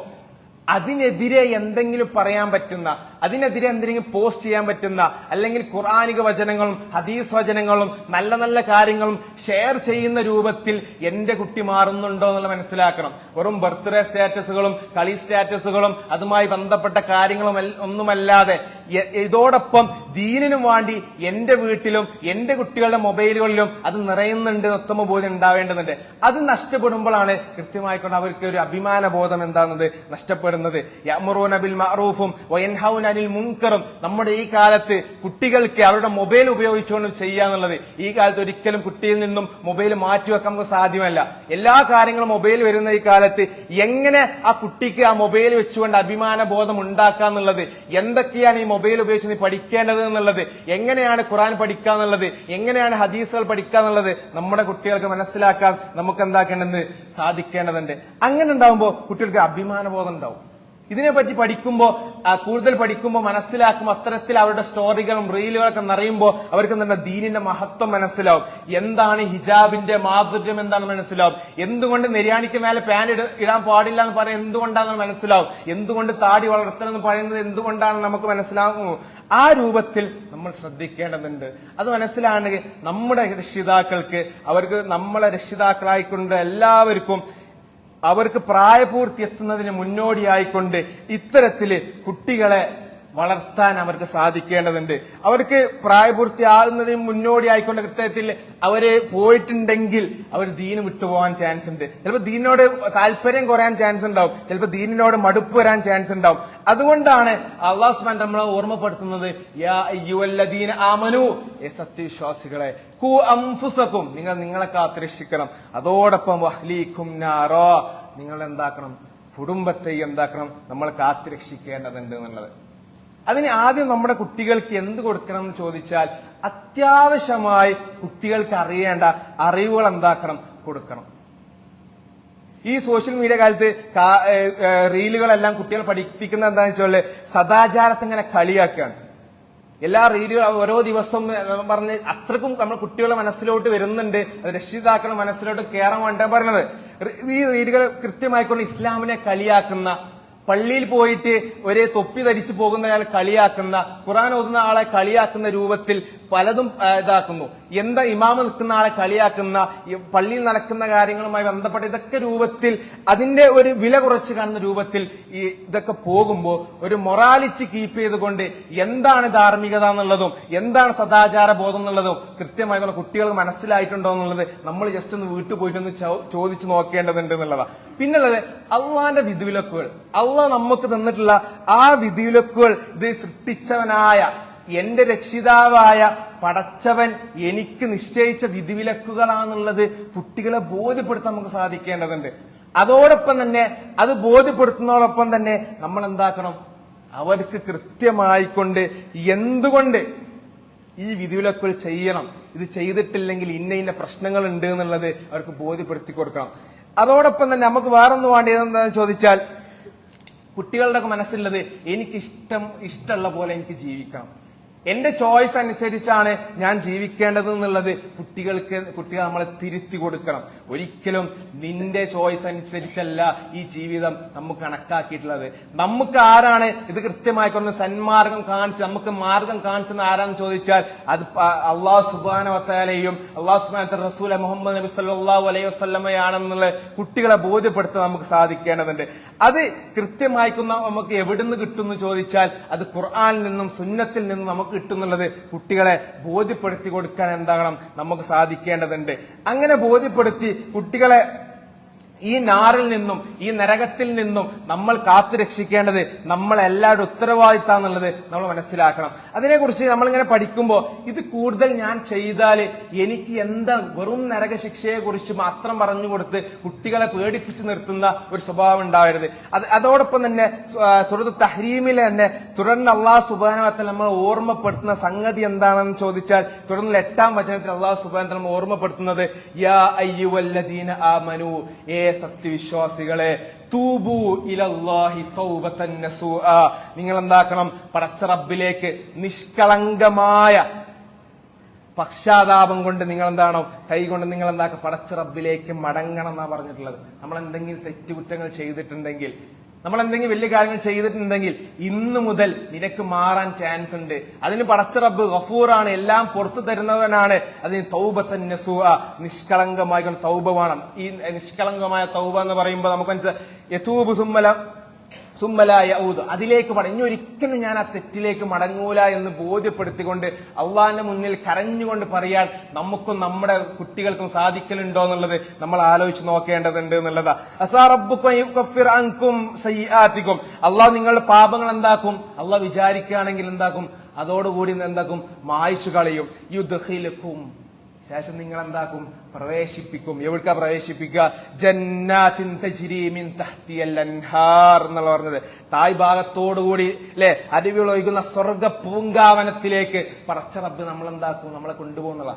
അതിനെതിരെ എന്തെങ്കിലും പറയാൻ പറ്റുന്ന അതിനെതിരെ എന്തെങ്കിലും പോസ്റ്റ് ചെയ്യാൻ പറ്റുന്ന അല്ലെങ്കിൽ ഖുർആാനിക വചനങ്ങളും ഹദീസ് വചനങ്ങളും നല്ല നല്ല കാര്യങ്ങളും ഷെയർ ചെയ്യുന്ന രൂപത്തിൽ എന്റെ കുട്ടി മാറുന്നുണ്ടോ എന്നുള്ള മനസ്സിലാക്കണം. വെറും ബർത്ത്ഡേ സ്റ്റാറ്റസുകളും കളി സ്റ്റാറ്റസുകളും അതുമായി ബന്ധപ്പെട്ട കാര്യങ്ങളും ഒന്നുമല്ലാതെ ഇതോടൊപ്പം ദീനിനും വേണ്ടി എന്റെ വീട്ടിലും എന്റെ കുട്ടികളുടെ മൊബൈലുകളിലും അത് നിറയുന്നുണ്ട് ഉത്തമ ബോധ്യം ഉണ്ടാവേണ്ടതുണ്ട്. അത് നഷ്ടപ്പെടുമ്പോഴാണ് കൃത്യമായിക്കൊണ്ട് അവർക്ക് ഒരു അഭിമാന ബോധം എന്താകുന്നത് നഷ്ടപ്പെടുന്നത് യഅ്മുറൂന ബിൽ മഅറൂഫും അനിൽ മുൻകറും. നമ്മുടെ ഈ കാലത്ത് കുട്ടികൾക്ക് അവരുടെ മൊബൈൽ ഉപയോഗിച്ചുകൊണ്ട് ചെയ്യാന്നുള്ളത്. ഈ കാലത്ത് ഒരിക്കലും കുട്ടിയിൽ നിന്നും മൊബൈൽ മാറ്റിവെക്കാൻ നമുക്ക് സാധ്യമല്ല. എല്ലാ കാര്യങ്ങളും മൊബൈൽ വരുന്ന ഈ കാലത്ത് എങ്ങനെ ആ കുട്ടിക്ക് ആ മൊബൈൽ വെച്ചുകൊണ്ട് അഭിമാന ബോധം ഉണ്ടാക്കാന്നുള്ളത് എന്തൊക്കെയാണ് ഈ മൊബൈൽ ഉപയോഗിച്ച് നീ പഠിക്കേണ്ടത് എന്നുള്ളത് എങ്ങനെയാണ് ഖുറാൻ പഠിക്കുക എന്നുള്ളത് എങ്ങനെയാണ് ഹദീസുകൾ പഠിക്കുക എന്നുള്ളത് നമ്മുടെ കുട്ടികൾക്ക് മനസ്സിലാക്കാൻ നമുക്ക് എന്താക്കേണ്ടത്? സാധിക്കേണ്ടതുണ്ട്. അങ്ങനെ ഉണ്ടാവുമ്പോൾ കുട്ടികൾക്ക് അഭിമാന ബോധം ഉണ്ടാവും. ഇതിനെപ്പറ്റി പഠിക്കുമ്പോൾ കൂടുതൽ പഠിക്കുമ്പോൾ മനസ്സിലാക്കും അത്തരത്തിൽ അവരുടെ സ്റ്റോറികളും റീലുകളൊക്കെ നിറയുമ്പോൾ അവർക്ക് തന്നെ ദീനിന്റെ മഹത്വം മനസ്സിലാവും. എന്താണ് ഹിജാബിന്റെ മാധുര്യം എന്താണെന്ന് മനസ്സിലാവും. എന്തുകൊണ്ട് നിര്യാണിക്ക് മേലെ പാൻ ഇടാൻ പാടില്ല എന്ന് പറയാൻ എന്തുകൊണ്ടാണെന്ന് മനസ്സിലാവും. എന്തുകൊണ്ട് താടി വളർത്തണം എന്ന് പറയുന്നത് എന്തുകൊണ്ടാണ് നമുക്ക് മനസ്സിലാവും ആ രൂപത്തിൽ നമ്മൾ ശ്രദ്ധിക്കേണ്ടതുണ്ട്. അത് മനസ്സിലാണെങ്കിൽ നമ്മുടെ രക്ഷിതാക്കൾക്ക് അവർക്ക് നമ്മളെ രക്ഷിതാക്കളായിക്കൊണ്ട് എല്ലാവർക്കും അവർക്ക് പ്രായപൂർത്തി എത്തുന്നതിന് മുന്നോടിയായിക്കൊണ്ട് ഇത്തരത്തിൽ കുട്ടികളെ വളർത്താൻ അവർക്ക് സാധിക്കേണ്ടതുണ്ട്. അവർക്ക് പ്രായപൂർത്തിയാകുന്നതിന് മുന്നോടിയായിക്കൊണ്ട് കൃത്യത്തിൽ അവർ പോയിട്ടുണ്ടെങ്കിൽ അവർ ദീന് വിട്ടുപോകാൻ ചാൻസ് ഉണ്ട്. ചിലപ്പോൾ ദീനിനോട് താല്പര്യം കുറയാൻ ചാൻസ് ഉണ്ടാവും. ചിലപ്പോൾ ദീനിനോട് മടുപ്പ് വരാൻ ചാൻസ് ഉണ്ടാവും. അതുകൊണ്ടാണ് അള്ളാഹു സുബ്ഹാനഹു നമ്മളെ ഓർമ്മപ്പെടുത്തുന്നത് സത്യവിശ്വാസികളെ കു അംഫുസക്കും നിങ്ങൾ നിങ്ങളെ കാത്തിരക്ഷിക്കണം. അതോടൊപ്പം വഹ്ലീക്കും നിങ്ങൾ എന്താക്കണം കുടുംബത്തെ എന്താക്കണം? നമ്മൾ കാത്തിരക്ഷിക്കേണ്ടതുണ്ട് എന്നുള്ളത്. അതിന് ആദ്യം നമ്മുടെ കുട്ടികൾക്ക് എന്ത് കൊടുക്കണം എന്ന് ചോദിച്ചാൽ അത്യാവശ്യമായി കുട്ടികൾക്ക് അറിയേണ്ട അറിവുകൾ എന്താക്കണം? കൊടുക്കണം. ഈ സോഷ്യൽ മീഡിയ കാലത്ത് റീലുകളെല്ലാം കുട്ടികൾ പഠിപ്പിക്കുന്ന എന്താണെന്ന് വെച്ചാൽ സദാചാരത്തെ ഇങ്ങനെ കളിയാക്കുകയാണ്. എല്ലാ റീലുകളും ഓരോ ദിവസവും പറഞ്ഞ് അത്രക്കും നമ്മൾ കുട്ടികളുടെ മനസ്സിലോട്ട് വരുന്നുണ്ട്. രക്ഷിതാക്കളുടെ മനസ്സിലോട്ട് കയറാൻ വേണ്ട പറയുന്നത്. ഈ റീലുകൾ കൃത്യമായിക്കൊണ്ട് ഇസ്ലാമിനെ കളിയാക്കുന്ന പള്ളിയിൽ പോയിട്ട് ഒരേ തൊപ്പി ധരിച്ചു പോകുന്ന ആൾ കളിയാക്കുന്ന ഖുറാൻ ഓതുന്ന ആളെ കളിയാക്കുന്ന രൂപത്തിൽ പലതും ഇതാക്കുന്നു. എന്താ ഇമാമ നിൽക്കുന്ന ആളെ കളിയാക്കുന്ന പള്ളിയിൽ നടക്കുന്ന കാര്യങ്ങളുമായി ബന്ധപ്പെട്ട ഇതൊക്കെ രൂപത്തിൽ അതിന്റെ ഒരു വില കുറച്ച് കാണുന്ന രൂപത്തിൽ ഈ ഇതൊക്കെ പോകുമ്പോൾ ഒരു മൊറാലിറ്റി കീപ്പ് ചെയ്തുകൊണ്ട് എന്താണ് ധാർമ്മികത എന്നുള്ളതും എന്താണ് സദാചാര ബോധം എന്നുള്ളതും കൃത്യമായി കുട്ടികൾക്ക് മനസ്സിലായിട്ടുണ്ടോ എന്നുള്ളത് നമ്മൾ ജസ്റ്റ് ഒന്ന് വീട്ടിൽ പോയിട്ടൊന്ന് ചോദിച്ചു നോക്കേണ്ടതുണ്ട് എന്നുള്ളതാണ് പിന്നുള്ളത് അള്ളാന്റെ വിധിവിലക്കുകൾ. അള്ളാഹ് നമുക്ക് തന്നിട്ടുള്ള ആ വിധിവിലക്കുകൾ ഇത് സൃഷ്ടിച്ചവനായ എന്റെ രക്ഷിതാവായ പടച്ചവൻ എനിക്ക് നിശ്ചയിച്ച വിധിവിലക്കുകളാണെന്നുള്ളത് കുട്ടികളെ ബോധ്യപ്പെടുത്താൻ നമുക്ക് സാധിക്കേണ്ടതുണ്ട്. അതോടൊപ്പം തന്നെ അത് ബോധ്യപ്പെടുത്തുന്നതോടൊപ്പം തന്നെ നമ്മൾ എന്താക്കണം അവർക്ക് കൃത്യമായിക്കൊണ്ട് എന്തുകൊണ്ട് ഈ വിധിവിലക്കുകൾ ചെയ്യണം? ഇത് ചെയ്തിട്ടില്ലെങ്കിൽ ഇന്ന ഇന്ന പ്രശ്നങ്ങൾ ഉണ്ട് എന്നുള്ളത് അവർക്ക് ബോധ്യപ്പെടുത്തി കൊടുക്കണം. അതോടൊപ്പം തന്നെ നമുക്ക് വേറൊന്ന് വേണ്ടത് ചോദിച്ചാൽ കുട്ടികളുടെ മനസ്സിലുള്ളത് എനിക്കിഷ്ടം ഇഷ്ടമുള്ള പോലെ എനിക്ക് ജീവിക്കണം എന്റെ ചോയ്സ് അനുസരിച്ചാണ് ഞാൻ ജീവിക്കേണ്ടത് എന്നുള്ളത് കുട്ടികൾക്ക് കുട്ടികൾ നമ്മളെ തിരുത്തി കൊടുക്കണം. ഒരിക്കലും നിന്റെ ചോയ്സ് അനുസരിച്ചല്ല ഈ ജീവിതം നമുക്ക് കണക്കാക്കിയിട്ടുള്ളത്. നമുക്ക് ആരാണ് ഇത് കൃത്യമായി കൊണ്ട് സന്മാർഗം കാണിച്ച് നമുക്ക് മാർഗം കാണിച്ചെന്ന് ആരാന്ന് ചോദിച്ചാൽ അത് അള്ളാഹു സുബാന വത്താലയും അള്ളാഹു സുബാന റസൂല മുഹമ്മദ് നബി സല്ലാഹു അലൈഹി വസ്ലമയാണെന്നുള്ള കുട്ടികളെ ബോധ്യപ്പെടുത്താൻ നമുക്ക് സാധിക്കേണ്ടതുണ്ട്. അത് കൃത്യമായിക്കുന്ന നമുക്ക് എവിടുന്ന് കിട്ടുമെന്ന് ചോദിച്ചാൽ അത് ഖുർആാനിൽ നിന്നും സുന്നത്തിൽ നിന്നും നമുക്ക് കിട്ടുന്നുള്ളത് കുട്ടികളെ ബോധ്യപ്പെടുത്തി കൊടുക്കാൻ എന്താകണം? നമുക്ക് സാധിക്കേണ്ടതുണ്ട്. അങ്ങനെ ബോധ്യപ്പെടുത്തി കുട്ടികളെ ഈ നാറിൽ നിന്നും ഈ നരകത്തിൽ നിന്നും നമ്മൾ കാത്തു രക്ഷിക്കേണ്ടത് നമ്മളെല്ലാവരുടെ ഉത്തരവാദിത്താന്നുള്ളത് നമ്മൾ മനസ്സിലാക്കണം. അതിനെക്കുറിച്ച് നമ്മളിങ്ങനെ പഠിക്കുമ്പോൾ ഇത് കൂടുതൽ ഞാൻ ചെയ്താൽ എനിക്ക് എന്താ വെറും നരക ശിക്ഷയെക്കുറിച്ച് മാത്രം പറഞ്ഞു കൊടുത്ത് കുട്ടികളെ പേടിപ്പിച്ച് നിർത്തുന്ന ഒരു സ്വഭാവം ഉണ്ടാവരുത്. അത് അതോടൊപ്പം തന്നെ സുഹൃത്ത് തഹരീമിൽ തന്നെ തുടർന്ന് അള്ളാഹു സുബാനത്തിൽ നമ്മൾ ഓർമ്മപ്പെടുത്തുന്ന സംഗതി എന്താണെന്ന് ചോദിച്ചാൽ തുടർന്ന് എട്ടാം വചനത്തിൽ അള്ളാഹു സുബാനത്തിൽ നമ്മൾ ഓർമ്മപ്പെടുത്തുന്നത് യാ അയ്യുവല്ലദീന മനു ഏ സത്യവിശ്വാസികളെ തൂബു ഇലല്ലാഹി തൗബത്തൻ നസൂഅ. നിങ്ങൾ എന്താക്കണം പടച്ച റബ്ബിലേക്ക് നിഷ്കളങ്കമായ പക്ഷാതാപം കൊണ്ട് നിങ്ങൾ എന്താണോ കൈകൊണ്ട് നിങ്ങൾ എന്താക്കുക പടച്ച റബ്ബിലേക്ക് മടങ്ങണം എന്നാ പറഞ്ഞിട്ടുള്ളത്. നമ്മൾ എന്തെങ്കിലും തെറ്റുകുറ്റങ്ങൾ ചെയ്തിട്ടുണ്ടെങ്കിൽ നമ്മൾ എന്തെങ്കിലും വലിയ കാര്യങ്ങൾ ചെയ്തിട്ടുണ്ടെങ്കിൽ ഇന്ന് മുതൽ നിനക്ക് മാറാൻ ചാൻസ് ഉണ്ട്. അതിന് പടച്ച റബ്ബ് ഗഫൂറാണ് എല്ലാം പുറത്തു തരുന്നവനാണ്. അതിന് തൗബത്തൻ നസൂഅ നിഷ്കളങ്കമായി തൗബ വേണം. ഈ നിഷ്കളങ്കമായ തൗബ എന്ന് പറയുമ്പോൾ നമുക്ക് യതൂബ് സുമ്മല സുമ്മലായ ഊദ് അതിലേക്ക് മട ഇനി ഒരിക്കലും ഞാൻ ആ തെറ്റിലേക്ക് മടങ്ങൂല എന്ന് ബോധ്യപ്പെടുത്തിക്കൊണ്ട് അള്ളാഹിന്റെ മുന്നിൽ കരഞ്ഞുകൊണ്ട് പറയാൻ നമുക്കും നമ്മുടെ കുട്ടികൾക്കും സാധിക്കലുണ്ടോ എന്നുള്ളത് നമ്മൾ ആലോചിച്ച് നോക്കേണ്ടതുണ്ട് എന്നുള്ളതാ. അസാറബുക്കും അള്ളാഹ് നിങ്ങളുടെ പാപങ്ങൾ എന്താക്കും? അള്ളാഹ് വിചാരിക്കുകയാണെങ്കിൽ എന്താക്കും? അതോടുകൂടി എന്താക്കും? മായ്ച്ചു കളയും. യുദ്ധഹിലക്കും ശേഷം നിങ്ങൾ എന്താക്കും പ്രവേശിപ്പിക്കും. എവിടെ പ്രവേശിപ്പിക്കുക? ജന്നാത്തിൻ തഹ്തിയൽ എന്നുള്ള പറഞ്ഞത്. തായ് ഭാഗത്തോടുകൂടി അല്ലെ അരുവികൾ സ്വർഗ പൂങ്കാവനത്തിലേക്ക് പറച്ച റബ്ബ് നമ്മൾ എന്താക്കും നമ്മളെ കൊണ്ടുപോകുന്നതാ.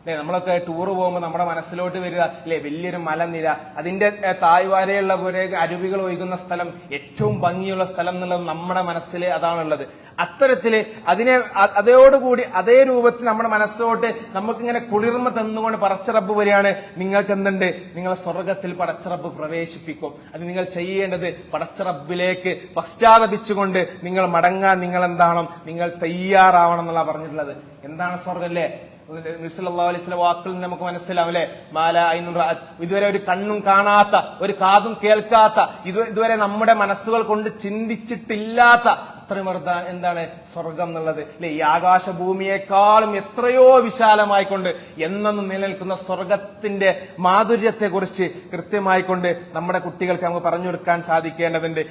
അല്ലെ നമ്മളൊക്കെ ടൂർ പോകുമ്പോൾ നമ്മുടെ മനസ്സിലോട്ട് വരിക അല്ലെ വലിയൊരു മലനിര അതിന്റെ തായ്വാരയുള്ള പോലെ അരുവികൾ ഒഴുകുന്ന സ്ഥലം ഏറ്റവും ഭംഗിയുള്ള സ്ഥലം എന്നുള്ളത് നമ്മുടെ മനസ്സിൽ അതാണുള്ളത്. അത്തരത്തിൽ അതിനെ അതോടുകൂടി അതേ രൂപത്തിൽ നമ്മുടെ മനസ്സോട്ട് നമുക്കിങ്ങനെ കുളിർമ തന്നുകൊണ്ട് പറച്ചിറപ്പ് വരികയാണ്. നിങ്ങൾക്ക് എന്തുണ്ട് നിങ്ങളെ സ്വർഗത്തിൽ പടച്ചിറപ്പ് പ്രവേശിപ്പിക്കും. അത് നിങ്ങൾ ചെയ്യേണ്ടത് പടച്ചിറപ്പിലേക്ക് പശ്ചാത്തപിച്ചുകൊണ്ട് നിങ്ങൾ മടങ്ങാൻ നിങ്ങൾ എന്താണോ നിങ്ങൾ തയ്യാറാവണം എന്നുള്ള പറഞ്ഞിട്ടുള്ളത്. എന്താണ് സ്വർഗം അല്ലേ? നബിസല്ലാ അലൈഹി വാക്കിൽ നിന്ന് നമുക്ക് മനസ്സിലാവും അല്ലെ? മാല റഅത്ത്. ഇതുവരെ ഒരു കണ്ണും കാണാത്ത ഒരു കാതും കേൾക്കാത്ത ഇത് ഇതുവരെ നമ്മുടെ മനസ്സുകൾ കൊണ്ട് ചിന്തിച്ചിട്ടില്ലാത്ത അത്രയും എന്താണ് സ്വർഗം എന്നുള്ളത്. അല്ലെ? ഈ ആകാശഭൂമിയെക്കാളും എത്രയോ വിശാലമായിക്കൊണ്ട് എന്നെന്നും നിലനിൽക്കുന്ന സ്വർഗത്തിന്റെ മാധുര്യത്തെ കുറിച്ച് കൃത്യമായിക്കൊണ്ട് നമ്മുടെ കുട്ടികൾക്ക് നമുക്ക് പറഞ്ഞു കൊടുക്കാൻ സാധിക്കേണ്ടതുണ്ട്.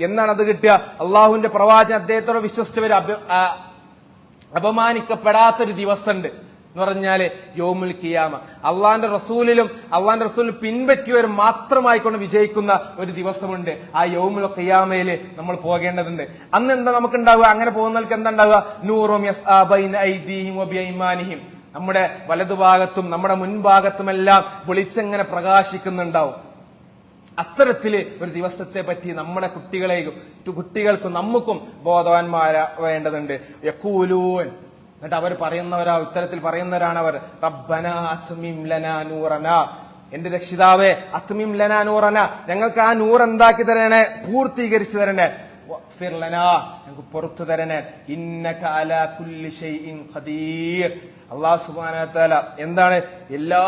എന്നാണ് അത് കിട്ടുക? അള്ളാഹുവിന്റെ പ്രവാചകൻ അദ്ദേഹത്തോട് വിശ്വസിച്ചവർ അപമാനിക്കപ്പെടാത്തൊരു ദിവസമുണ്ട് എന്ന് പറഞ്ഞാൽ യോമുൽ കിയാമ അള്ളാന്റെ റസൂലിലും അള്ളാന്റെ റസൂലിൽ പിൻപറ്റിയവർ മാത്രമായിക്കൊണ്ട് വിജയിക്കുന്ന ഒരു ദിവസമുണ്ട്. ആ യോമുൽ കിയാമയിൽ നമ്മൾ പോകേണ്ടതുണ്ട്. അന്ന് എന്താ നമുക്ക് ഉണ്ടാവുക അങ്ങനെ പോകുന്നവർക്ക് എന്താ ഉണ്ടാവുക നൂറും നമ്മുടെ വലതുഭാഗത്തും നമ്മുടെ മുൻഭാഗത്തുമെല്ലാം വെളിച്ചെങ്ങനെ പ്രകാശിക്കുന്നുണ്ടാവും? അത്തരത്തിൽ ഒരു ദിവസത്തെ പറ്റി നമ്മുടെ കുട്ടികളെയും കുട്ടികൾക്കും നമുക്കും ബോധവാന്മാരാ വേണ്ടതുണ്ട്. യക്കൂലൂൻ എന്നിട്ട് അവർ പറയുന്നവരാ ഉത്തരത്തിൽ പറയുന്നവരാണ് അവർ റബ്ബന അത്മിം ലനാ നൂറന. എന്റെ രക്ഷിതാവേ അത്മിം ലന നൂറന. ഞങ്ങൾക്ക് ആ നൂർ എന്താക്കി തരണേ? പൂർത്തീകരിച്ചു തരണേ. ഞങ്ങൾക്ക് പുറത്തു തരണേ. ഇന്നക അലാ കുല്ലി ഷൈഇൻ ഖദീർ. അള്ളാഹു സുബാനത്താല എന്താണ് എല്ലാ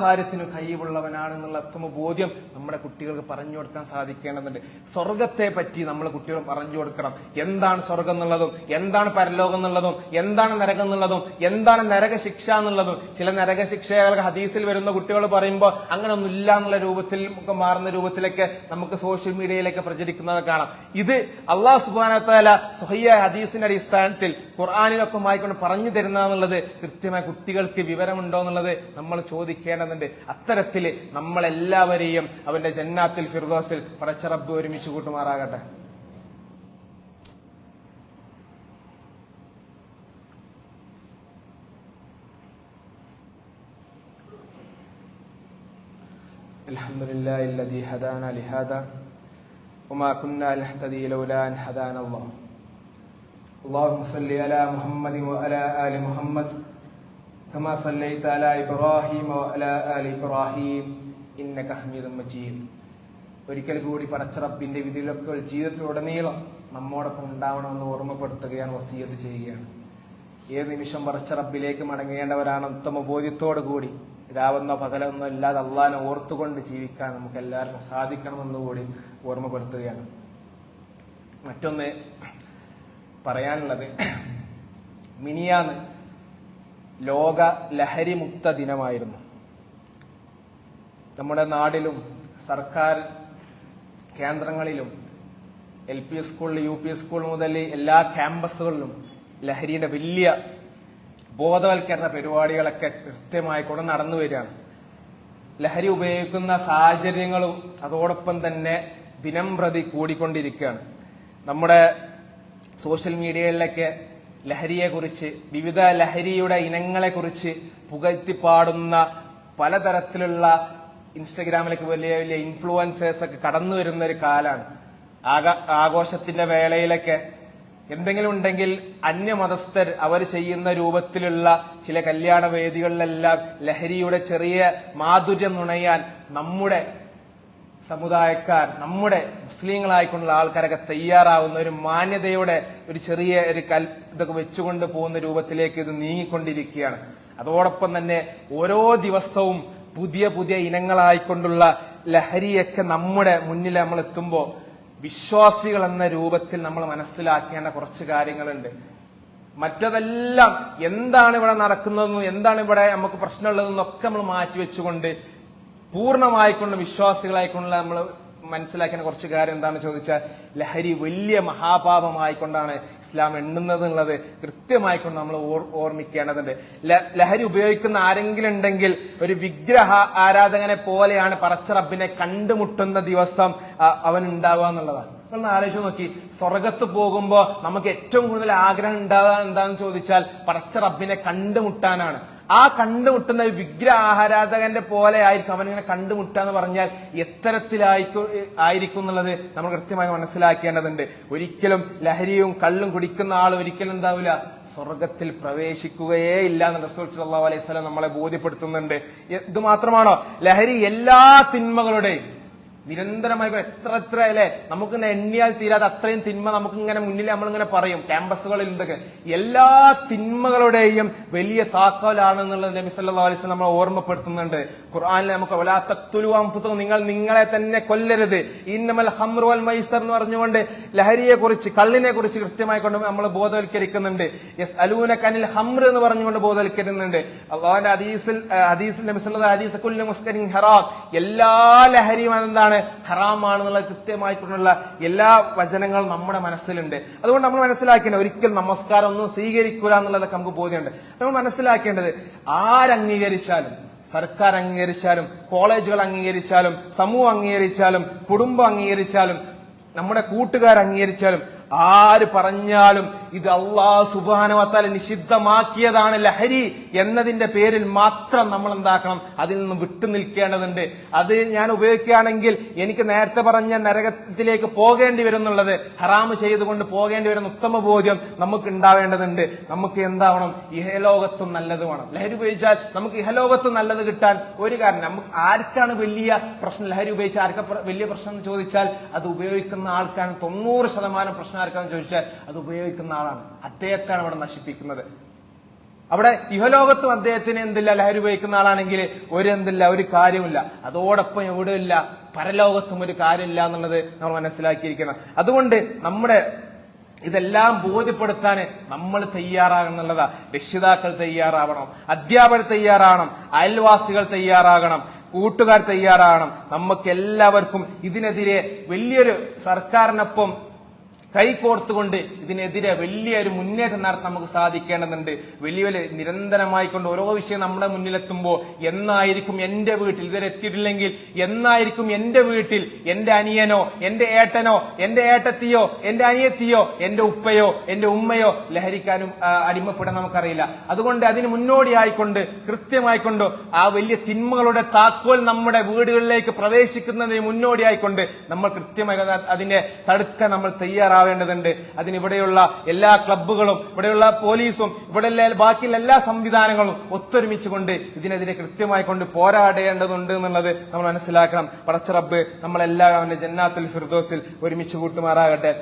കാര്യത്തിനും കഴിവുള്ളവനാണെന്നുള്ള ഉത്തമ ബോധ്യം നമ്മുടെ കുട്ടികൾക്ക് പറഞ്ഞു കൊടുക്കാൻ സാധിക്കേണ്ടതുണ്ട്. സ്വർഗത്തെ പറ്റി നമ്മൾ കുട്ടികൾ പറഞ്ഞു കൊടുക്കണം. എന്താണ് സ്വർഗം എന്നുള്ളതും എന്താണ് പരലോകം എന്നുള്ളതും എന്താണ് നരകം എന്നുള്ളതും എന്താണ് നരക ശിക്ഷ എന്നുള്ളതും ചില നരക ശിക്ഷകൾക്ക് ഹദീസിൽ വരുന്ന കുട്ടികൾ പറയുമ്പോൾ അങ്ങനെ ഒന്നുമില്ല എന്നുള്ള രൂപത്തിൽ ഒക്കെ മാറുന്ന രൂപത്തിലൊക്കെ നമുക്ക് സോഷ്യൽ മീഡിയയിലൊക്കെ പ്രചരിക്കുന്നത് കാണാം. ഇത് അള്ളാഹു സുബാനത്താല സുഹയ്യ ഹദീസിന്റെ അടിസ്ഥാനത്തിൽ ഖുർആാനിലൊക്കെ മായിക്കൊണ്ട് പറഞ്ഞു തരുന്ന എന്നുള്ളത് കൃത്യമായി കുട്ടികൾക്ക് വിവരമുണ്ടോ എന്നുള്ളത് നമ്മൾ ചോദിക്കേണ്ടതുണ്ട് അത്തരത്തിൽ നമ്മളെല്ലാവരെയും അവന്റെ ജന്നാത്തിൽ ഫിർദോസിൽ പടച്ചറബ് ഒരുമിച്ച് കൂട്ടുമാറാകട്ടെ الحمد لله الذي هدانا لهذا وما كنا نهتدي لولا أن هدانا الله اللهم صل على محمد وعلى آل محمد كما صليت على إبراهيم وعلى آل إبراهيم إنك حميد مجيد ഒരിക്കൽ കൂടി പടച്ചറപ്പിന്റെ വിധികളൊക്കെ ജീവിതത്തിലുടനീളം നമ്മോടൊപ്പം ഉണ്ടാവണമെന്ന് ഓർമ്മപ്പെടുത്തുകയാണ് വസീയത്ത് ചെയ്യുകയാണ് ഏത് നിമിഷം പടച്ചറപ്പിലേക്ക് മടങ്ങേണ്ടവരാണ് ഉത്തമ ബോധ്യത്തോടു കൂടി രാവെന്നോ പകലെന്നോ ഇല്ലാതെ അള്ളാനെ ഓർത്തുകൊണ്ട് ജീവിക്കാൻ നമുക്ക് എല്ലാവർക്കും സാധിക്കണമെന്ന് കൂടി ഓർമ്മപ്പെടുത്തുകയാണ് മറ്റൊന്ന് പറയാനുള്ളത് മിനിയാന്ന് ലോക ലഹരി മുക്ത ദിനമായിരുന്നു. നമ്മുടെ നാടിലും സർക്കാർ കേന്ദ്രങ്ങളിലും എൽ പി സ്കൂളിൽ യു പി സ്കൂൾ മുതൽ എല്ലാ ക്യാമ്പസുകളിലും ലഹരിയുടെ വലിയ ബോധവൽക്കരണ പരിപാടികളൊക്കെ കൃത്യമായി കൂടെ നടന്നു വരികയാണ്. ലഹരി ഉപയോഗിക്കുന്ന സാഹചര്യങ്ങളും അതോടൊപ്പം തന്നെ ദിനം പ്രതി കൂടിക്കൊണ്ടിരിക്കുകയാണ്. നമ്മുടെ സോഷ്യൽ മീഡിയയിലൊക്കെ ലഹരിയെക്കുറിച്ച് വിവിധ ലഹരിയുടെ ഇനങ്ങളെക്കുറിച്ച് പുകഴ്ത്തിപ്പാടുന്ന പലതരത്തിലുള്ള ഇൻസ്റ്റഗ്രാമിലേക്ക് വലിയ വലിയ ഇൻഫ്ലുവൻസേഴ്സ് ഒക്കെ കടന്നു വരുന്ന ഒരു കാലാണ് ആഘോഷത്തിന്റെ വേളയിലൊക്കെ എന്തെങ്കിലും ഉണ്ടെങ്കിൽ അന്യമതസ്ഥർ അവർ ചെയ്യുന്ന രൂപത്തിലുള്ള ചില കല്യാണ വേദികളിലെല്ലാം ലഹരിയുടെ ചെറിയ മാധുര്യം നുണയാൻ നമ്മുടെ സമുദായക്കാർ നമ്മുടെ മുസ്ലിങ്ങളായിക്കൊണ്ടുള്ള ആൾക്കാരൊക്കെ തയ്യാറാവുന്ന ഒരു മാന്യതയുടെ ഒരു ചെറിയ ഒരു കൽ ഇതൊക്കെ വെച്ചുകൊണ്ട് പോകുന്ന രൂപത്തിലേക്ക് ഇത് നീങ്ങിക്കൊണ്ടിരിക്കുകയാണ്. അതോടൊപ്പം തന്നെ ഓരോ ദിവസവും പുതിയ പുതിയ ഇനങ്ങളായിക്കൊണ്ടുള്ള ലഹരിയൊക്കെ നമ്മുടെ മുന്നിൽ നമ്മൾ എത്തുമ്പോൾ വിശ്വാസികൾ എന്ന രൂപത്തിൽ നമ്മൾ മനസ്സിലാക്കേണ്ട കുറച്ച് കാര്യങ്ങളുണ്ട്. മറ്റതെല്ലാം എന്താണ് ഇവിടെ നടക്കുന്നതെന്നും എന്താണ് ഇവിടെ നമുക്ക് പ്രശ്നമുള്ളതെന്നൊക്കെ നമ്മൾ മാറ്റിവെച്ചുകൊണ്ട് പൂർണമായിക്കൊണ്ട് വിശ്വാസികളായിക്കൊണ്ട് നമ്മൾ മനസ്സിലാക്കേണ്ട കുറച്ച് കാര്യം എന്താണെന്ന് ചോദിച്ചാൽ ലഹരി വലിയ മഹാപാപമായിക്കൊണ്ടാണ് ഇസ്ലാം എണ്ണുന്നത് എന്നുള്ളത് കൃത്യമായിക്കൊണ്ട് നമ്മൾ ഓർ- ഓർമ്മിക്കേണ്ടതുണ്ട്. ലഹരി ഉപയോഗിക്കുന്ന ആരെങ്കിലും ഉണ്ടെങ്കിൽ ഒരു വിഗ്രഹ ആരാധകനെ പോലെയാണ് പറച്ചറബിനെ കണ്ടുമുട്ടുന്ന ദിവസം അവൻ ഉണ്ടാവുക എന്നുള്ളതാണ്. ആലോചിച്ച് നോക്കി. സ്വർഗത്ത് പോകുമ്പോൾ നമുക്ക് ഏറ്റവും കൂടുതൽ ആഗ്രഹം ഉണ്ടാകുക എന്താണെന്ന് ചോദിച്ചാൽ പറച്ച റബ്ബിനെ കണ്ടുമുട്ടാനാണ്. ആ കണ്ടുമുട്ടുന്ന വിഗ്ര ആരാധകന്റെ പോലെ ആയിരിക്കും അവനിങ്ങനെ കണ്ടുമുട്ടുക എന്ന് പറഞ്ഞാൽ എത്തരത്തിലായിരിക്കും ആയിരിക്കും എന്നുള്ളത് നമ്മൾ കൃത്യമായി മനസ്സിലാക്കേണ്ടതുണ്ട്. ഒരിക്കലും ലഹരിയും കള്ളും കുടിക്കുന്ന ആൾ ഒരിക്കലും എന്താവില്ല സ്വർഗത്തിൽ പ്രവേശിക്കുകയേ ഇല്ല എന്ന് റസൂൽ സല്ലല്ലാഹു അലൈഹി സ്വലം നമ്മളെ ബോധ്യപ്പെടുത്തുന്നുണ്ട്. ഇത് മാത്രമാണോ ലഹരി എല്ലാ തിന്മകളുടെയും നിരന്തരമായി എത്ര എത്ര അല്ലെ? നമുക്ക് എണ്ണിയാൽ തീരാതെ അത്രയും തിന്മ നമുക്ക് ഇങ്ങനെ മുന്നിൽ നമ്മളിങ്ങനെ പറയും. ക്യാമ്പസുകളിൽ ഇതൊക്കെ എല്ലാ തിന്മകളുടെയും വലിയ താക്കോലാണെന്നുള്ളത് നബി സല്ലല്ലാഹു അലൈഹി വസല്ലം നമ്മളെ ഓർമ്മപ്പെടുത്തുന്നുണ്ട്. ഖുർആനിൽ നമുക്ക് വലാ തഖ്തുലു അൻഫുസകും നിങ്ങൾ നിങ്ങളെ തന്നെ കൊല്ലരുത്. ഇന്നമൽ ഹംറു വൽ മൈസർ എന്ന് പറഞ്ഞുകൊണ്ട് ലഹരിയെ കുറിച്ച് കള്ളിനെ കുറിച്ച് കൃത്യമായി കൊണ്ട് നമ്മൾ ബോധവൽക്കരിക്കുന്നുണ്ട്. യെസ് അലൂന കനിൽ ഹംർ എന്ന് പറഞ്ഞുകൊണ്ട് ബോധവൽക്കരിക്കുന്നുണ്ട്. അള്ളാഹുന്റെ ഹദീസിൽ ഹദീസിൽ നബി അലൈഹി ഹദീസ് മുസ്കരിൻ ഹറാം. എല്ലാ ലഹരിയും എന്താണ് ഹറാമാണെന്നുള്ള കൃത്യമായിട്ടുള്ള എല്ലാ വചനങ്ങളും നമ്മുടെ മനസ്സിലുണ്ട്. അതുകൊണ്ട് നമ്മൾ മനസ്സിലാക്കേണ്ടത് ഒരിക്കൽ നമസ്കാരം ഒന്നും സ്വീകരിക്കൂല എന്നുള്ളതൊക്കെ നമുക്ക് ബോധ്യമുണ്ട്. നമ്മൾ മനസ്സിലാക്കേണ്ടത് ആരംഗീകരിച്ചാലും സർക്കാർ അംഗീകരിച്ചാലും കോളേജുകൾ അംഗീകരിച്ചാലും സമൂഹം അംഗീകരിച്ചാലും കുടുംബം അംഗീകരിച്ചാലും നമ്മുടെ കൂട്ടുകാർ അംഗീകരിച്ചാലും ആര് പറഞ്ഞാലും ഇത് അള്ളാഹ് സുബാനവത്താൽ നിഷിദ്ധമാക്കിയതാണ് ലഹരി എന്നതിന്റെ പേരിൽ മാത്രം നമ്മൾ എന്താക്കണം അതിൽ നിന്ന് വിട്ടു നിൽക്കേണ്ടതുണ്ട്. അത് ഞാൻ ഉപയോഗിക്കുകയാണെങ്കിൽ എനിക്ക് നേരത്തെ പറഞ്ഞ നരകത്തിലേക്ക് പോകേണ്ടി വരും എന്നുള്ളത് ഹറാമ് ചെയ്തുകൊണ്ട് പോകേണ്ടി വരുന്ന ഉത്തമ ബോധ്യം നമുക്ക് ഉണ്ടാവേണ്ടതുണ്ട്. നമുക്ക് എന്താവണം? ഇഹലോകത്തും നല്ലത് വേണം. ലഹരി ഉപയോഗിച്ചാൽ നമുക്ക് ഇഹലോകത്തും നല്ലത് കിട്ടാൻ ഒരു കാരണം നമുക്ക് ആർക്കാണ് വലിയ പ്രശ്നം? ലഹരി ഉപയോഗിച്ചാൽ ആർക്കാ വലിയ പ്രശ്നം എന്ന് ചോദിച്ചാൽ അത് ഉപയോഗിക്കുന്ന ആൾക്കാണ് തൊണ്ണൂറ് ശതമാനം പ്രശ്നം ആർക്കാന്ന് ചോദിച്ചാൽ അത് ഉപയോഗിക്കുന്ന ആളാണ്. അദ്ദേഹത്താണ് അവിടെ നശിപ്പിക്കുന്നത്. അവിടെ ഇഹലോകത്തും അദ്ദേഹത്തിന് എന്തില്ല? ലഹരി ഉപയോഗിക്കുന്ന ആളാണെങ്കിൽ ഒരു എന്തില്ല? ഒരു കാര്യമില്ല അതോടൊപ്പം എവിടെയില്ല? പരലോകത്തും ഒരു കാര്യമില്ല എന്നുള്ളത് നമ്മൾ മനസ്സിലാക്കിയിരിക്കണം. അതുകൊണ്ട് നമ്മുടെ ഇതെല്ലാം ബോധ്യപ്പെടുത്താൻ നമ്മൾ തയ്യാറാകുന്നുള്ളതാ. രക്ഷിതാക്കൾ തയ്യാറാവണം. അധ്യാപകർ തയ്യാറാവണം അയൽവാസികൾ തയ്യാറാകണം. കൂട്ടുകാർ തയ്യാറാകണം. നമുക്ക് എല്ലാവർക്കും ഇതിനെതിരെ വലിയൊരു സർക്കാരിനൊപ്പം കൈകോർത്തുകൊണ്ട് ഇതിനെതിരെ വലിയൊരു മുന്നേറ്റം നടത്താൻ നമുക്ക് സാധിക്കേണ്ടതുണ്ട്. വലിയ വലിയ നിരന്തരമായി കൊണ്ട് ഓരോ വിഷയം നമ്മുടെ മുന്നിലെത്തുമ്പോൾ എന്നായിരിക്കും എന്റെ വീട്ടിൽ? ഇതുവരെ എത്തിയിട്ടില്ലെങ്കിൽ എന്നായിരിക്കും എന്റെ വീട്ടിൽ? എന്റെ അനിയനോ എന്റെ ഏട്ടനോ എന്റെ ഏട്ടത്തിയോ എന്റെ അനിയത്തിയോ എന്റെ ഉപ്പയോ എന്റെ ഉമ്മയോ ലഹരിക്കാനും അടിമപ്പെടാൻ നമുക്കറിയില്ല. അതുകൊണ്ട് അതിന് മുന്നോടിയായിക്കൊണ്ട് കൃത്യമായിക്കൊണ്ട് ആ വലിയ തിന്മകളുടെ താക്കോൽ നമ്മുടെ വീടുകളിലേക്ക് പ്രവേശിക്കുന്നതിന് മുന്നോടിയായിക്കൊണ്ട് നമ്മൾ കൃത്യമായി അത് അതിനെ തടുക്കാൻ നമ്മൾ തയ്യാറാവേണ്ടതുണ്ട് അതിനിവിടെയുള്ള എല്ലാ ക്ലബ്ബുകളും ഇവിടെയുള്ള പോലീസും ഇവിടെയുള്ള ബാക്കിയുള്ള എല്ലാ സംവിധാനങ്ങളും ഒത്തൊരുമിച്ചുകൊണ്ട് ഇതിനെതിരെ കൃത്യമായി കൊണ്ട് പോരാടേണ്ടതുണ്ട് എന്നുള്ളത് നമ്മൾ മനസ്സിലാക്കണം. പടച്ചറബ് നമ്മളെല്ലാവരും അവന്റെ ജന്നാത്തുൽ ഫിർദോസിൽ ഒരുമിച്ച് കൂട്ടുമാറാകട്ടെ.